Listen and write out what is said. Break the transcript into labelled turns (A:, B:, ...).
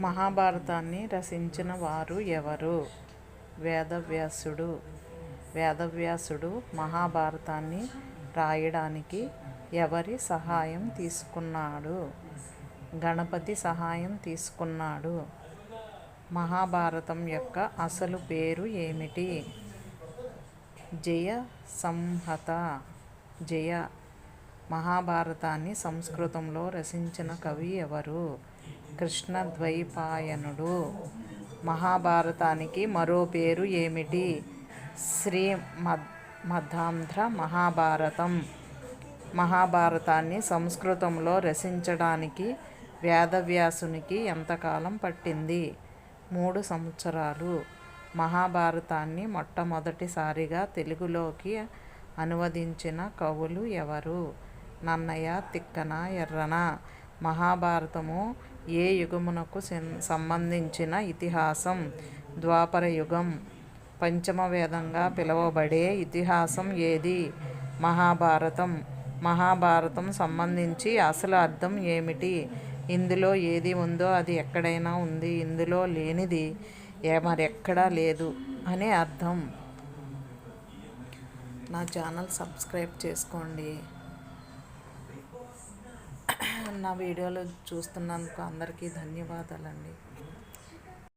A: మహాభారతాన్ని రచించిన వారు ఎవరు? వేదవ్యాసుడు. వేదవ్యాసుడు మహాభారతాన్ని రాయడానికి ఎవరి సహాయం తీసుకున్నాడు? గణపతి సహాయం తీసుకున్నాడు. మహాభారతం యొక్క అసలు పేరు ఏమిటి? జయ సంహత. జయ మహాభారతాన్ని సంస్కృతంలో రచించిన కవి ఎవరు? కృష్ణద్వైపాయనుడు. మహాభారతానికి మరో పేరు ఏమిటి? శ్రీ మధ్యాంధ్ర మహాభారతం. మహాభారతాన్ని సంస్కృతంలో రచించడానికి వేదవ్యాసునికి ఎంతకాలం పట్టింది? మూడు సంవత్సరాలు. మహాభారతాన్ని మొట్టమొదటిసారిగా తెలుగులోకి అనువదించిన కవులు ఎవరు? నన్నయ తిక్కన ఎర్రన. మహాభారతము ఏ యుగమునకు సంబంధించిన ఇతిహాసం? ద్వాపర యుగం. పంచమ వేదంగా పిలువబడే ఇతిహాసం ఏది? మహాభారతం. మహాభారతం సంబంధించి అసలు అర్థం ఏమిటి? ఇందులో ఏది ఉందో అది ఎక్కడైనా ఉంది. ఇందులో లేనిది ఏ మరెక్కడా లేదు అని అర్థం. నా ఛానల్ సబ్స్క్రైబ్ చేసుకోండి. నా వీడియోలు చూస్తున్నందుకు అందరికీ ధన్యవాదాలండి.